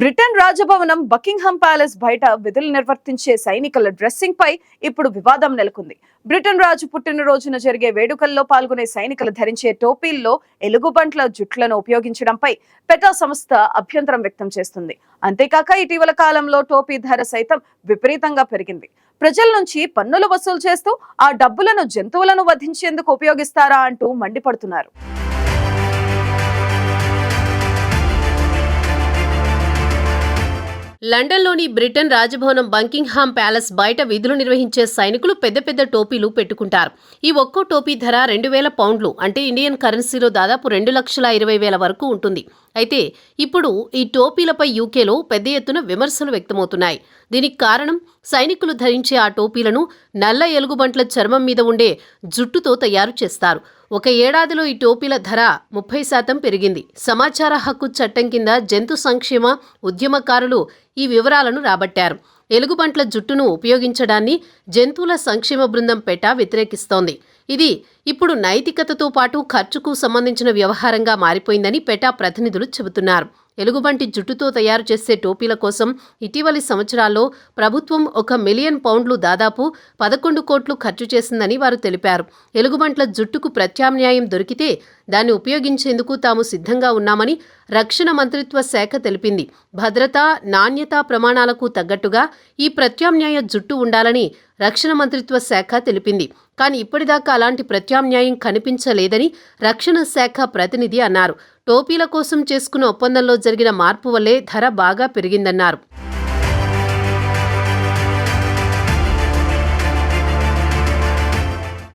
Britain రాజభవనం Buckingham palace బయట విధులు నిర్వర్తించే సైనికుల డ్రెస్సింగ్ పై ఇప్పుడు వివాదం నెలకొంది. బ్రిటన్ రాజు పుట్టినరోజున జరిగే వేడుకల్లో పాల్గొనే సైనికులు ధరించే టోపీల్లో ఎలుగుబంట్ల జుట్లను ఉపయోగించడంపై పెటా సంస్థ అభ్యంతరం వ్యక్తం చేస్తుంది. అంతేకాక ఇటీవల కాలంలో టోపీ ధర సైతం విపరీతంగా పెరిగింది. ప్రజల నుంచి పన్నులు వసూలు చేస్తూ ఆ డబ్బులను జంతువులను వధించేందుకు ఉపయోగిస్తారా అంటూ మండిపడుతున్నారు. లండన్లోని బ్రిటన్ రాజభవనం బంకింగ్హామ్ ప్యాలెస్ బయట విధులు నిర్వహించే సైనికులు పెద్ద పెద్ద టోపీలు పెట్టుకుంటారు. ఈ ఒక్కో టోపీ ధర రెండు వేల పౌండ్లు. అంటే ఇండియన్ కరెన్సీలో దాదాపు రెండు లక్షల ఇరవై వేల వరకు ఉంటుంది. అయితే ఇప్పుడు ఈ టోపీలపై యూకేలో పెద్ద ఎత్తున విమర్శలు వ్యక్తమవుతున్నాయి. దీనికి కారణం సైనికులు ధరించే ఆ టోపీలను నల్ల ఎలుగుబంట్ల చర్మం మీద ఉండే జుట్టుతో తయారు చేస్తారు. ఒక ఏడాదిలో ఈ టోపీల ధర ముప్పై శాతం పెరిగింది. సమాచార హక్కు చట్టం కింద జంతు సంక్షేమ ఉద్యమకారులు ఈ వివరాలను రాబట్టారు. ఎలుగుబంట్ల జుట్టును ఉపయోగించడాన్ని జంతువుల సంక్షేమ బృందం పెట వ్యతిరేకిస్తోంది. ఇది ఇప్పుడు నైతికతతో పాటు ఖర్చుకు సంబంధించిన వ్యవహారంగా మారిపోయిందని పెటా ప్రతినిధులు చెబుతున్నారు. ఎలుగుబంటి జుట్టుతో తయారు చేసే టోపీల కోసం ఇటీవలి సంవత్సరాల్లో ప్రభుత్వం ఒక మిలియన్ పౌండ్లు దాదాపు పదకొండు కోట్లు ఖర్చు చేసిందని వారు తెలిపారు. ఎలుగుబంట్ల జుట్టుకు ప్రత్యామ్నాయం దొరికితే దాన్ని ఉపయోగించేందుకు తాము సిద్ధంగా ఉన్నామని రక్షణ మంత్రిత్వ శాఖ తెలిపింది. భద్రత నాణ్యతా ప్రమాణాలకు తగ్గట్టుగా ఈ ప్రత్యామ్నాయ జుట్టు ఉండాలని రక్షణ మంత్రిత్వ శాఖ తెలిపింది. కానీ ఇప్పటిదాకా అలాంటి ప్రత్యామ్నాయం కనిపించలేదని రక్షణ శాఖ ప్రతినిధి అన్నారు. టోపీల కోసం చేసుకున్న ఒప్పందంలో జరిగిన మార్పు వల్లే ధర బాగా పెరిగిందన్నారు.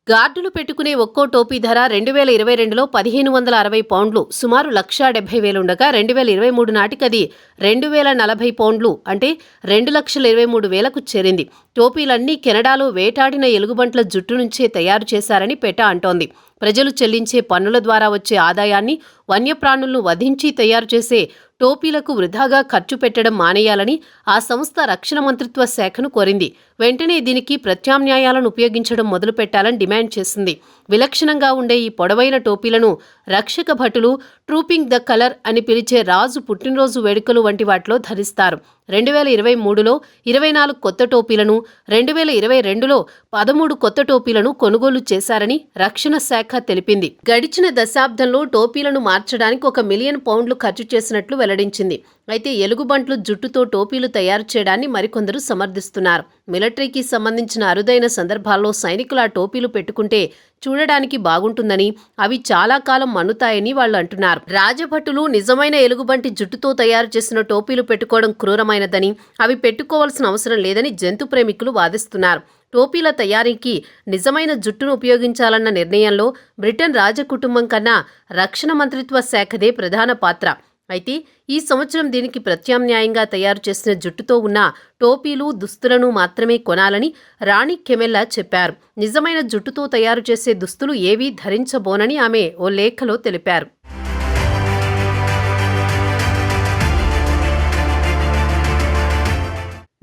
గార్డులు పెట్టుకునే ఒక్కో టోపీ ధర రెండు వేల ఇరవై రెండులో పదిహేను వందల అరవై పౌండ్లు. సుమారు లక్షా డెబ్బై వేలుండగా రెండు వేల ఇరవై మూడు నాటికి అది రెండు వేల నలభై పౌండ్లు అంటే రెండు లక్షల ఇరవై మూడు వేలకు చేరింది. టోపీలన్నీ కెనడాలో వేటాడిన ఎలుగుబంట్ల జుట్టు నుంచే తయారు చేశారని పెటా అంటోంది. ప్రజలు చెల్లించే పన్నుల ద్వారా వచ్చే ఆదాయాన్ని వన్యప్రాణులను వధించి తయారు చేసే టోపీలకు వృధాగా ఖర్చు పెట్టడం మానేయాలని ఆ సంస్థ రక్షణ మంత్రిత్వ శాఖను కోరింది. వెంటనే దీనికి ప్రత్యామ్నాయాలను ఉపయోగించడం మొదలుపెట్టాలని డిమాండ్ చేసింది. విలక్షణంగా ఉండే ఈ పొడవైన టోపీలను రక్షక భటులు ట్రూపింగ్ ద కలర్ అని పిలిచే రాజు పుట్టినరోజు వేడుకలు వంటి వాటిలో ధరిస్తారు. రెండు వేల ఇరవై మూడులో ఇరవై నాలుగు కొత్త టోపీలను రెండు వేల ఇరవై రెండులో పదమూడు కొత్త టోపీలను కొనుగోలు చేశారని రక్షణ శాఖ తెలిపింది. గడిచిన దశాబ్దంలో టోపీలను మార్చడానికి ఒక మిలియన్ పౌండ్లు ఖర్చు చేసినట్లు వెల్లడించింది. అయితే ఎలుగుబంట్లు జుట్టుతో టోపీలు తయారు చేయడాన్ని మరికొందరు సమర్థిస్తున్నారు. మిలిటరీకి సంబంధించిన అరుదైన సందర్భాల్లో సైనికులు ఆ టోపీలు పెట్టుకుంటే చూడడానికి బాగుంటుందని అవి చాలా కాలం మన్నుతాయని వాళ్ళు అంటున్నారు. రాజభటులు నిజమైన ఎలుగుబంటి జుట్టుతో తయారు చేసిన టోపీలు పెట్టుకోవడం క్రూరమైనదని అవి పెట్టుకోవాల్సిన అవసరం లేదని జంతు ప్రేమికులు వాదిస్తున్నారు. టోపీల తయారీకి నిజమైన జుట్టును ఉపయోగించాలన్న నిర్ణయంలో బ్రిటన్ రాజకుటుంబం కన్నా రక్షణ మంత్రిత్వ శాఖదే ప్రధాన పాత్ర. అయితే ఈ సంవత్సరం దీనికి ప్రత్యామ్నాయంగా తయారు చేసిన జుట్టుతో ఉన్న టోపీలు దుస్తులను మాత్రమే కొనాలని రాణి కెమెల్లా చెప్పారు. నిజమైన జుట్టుతో తయారు చేసే దుస్తులు ఏవీ ధరించబోనని ఆమె ఓ లేఖలో తెలిపారు.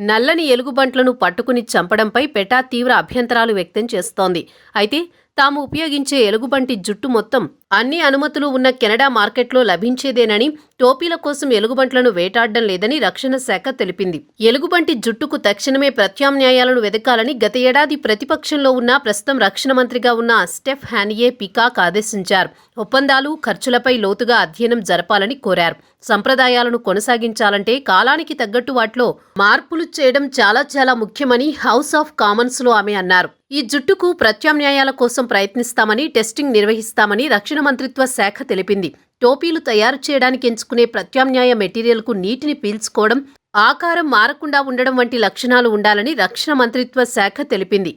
నల్లని ఎలుగుబంట్లను పట్టుకుని చంపడంపై పెటా తీవ్ర అభ్యంతరాలు వ్యక్తం చేస్తోంది. అయితే తాము ఉపయోగించే ఎలుగుబంటి జుట్టు మొత్తం అన్ని అనుమతులు ఉన్న కెనడా మార్కెట్లో లభించేదేనని టోపీల కోసం ఎలుగుబంట్లను వేటాడడం లేదని రక్షణ శాఖ తెలిపింది. ఎలుగుబంటి జుట్టుకు తక్షణమే ప్రత్యామ్నాయాలను వెదకాలని గత ఏడాది ప్రతిపక్షంలో ఉన్న ప్రస్తుతం రక్షణ మంత్రిగా ఉన్న స్టెఫ్ హ్యానియే పికాక్ ఆదేశించారు. ఒప్పందాలు ఖర్చులపై లోతుగా అధ్యయనం జరపాలని కోరారు. సంప్రదాయాలను కొనసాగించాలంటే కాలానికి తగ్గట్టు వాటిలో మార్పులు చేయడం చాలా చాలా ముఖ్యమని హౌస్ ఆఫ్ కామన్స్లో ఆమె అన్నారు. ఈ జుట్టుకు ప్రత్యామ్నాయాల కోసం ప్రయత్నిస్తామని టెస్టింగ్ నిర్వహిస్తామని రక్షణ మంత్రిత్వ శాఖ తెలిపింది. టోపీలు తయారు చేయడానికి ఎంచుకునే ప్రత్యామ్నాయ మెటీరియల్కు నీటిని పీల్చుకోవడం ఆకారం మారకుండా ఉండడం వంటి లక్షణాలు ఉండాలని రక్షణ మంత్రిత్వ శాఖ తెలిపింది.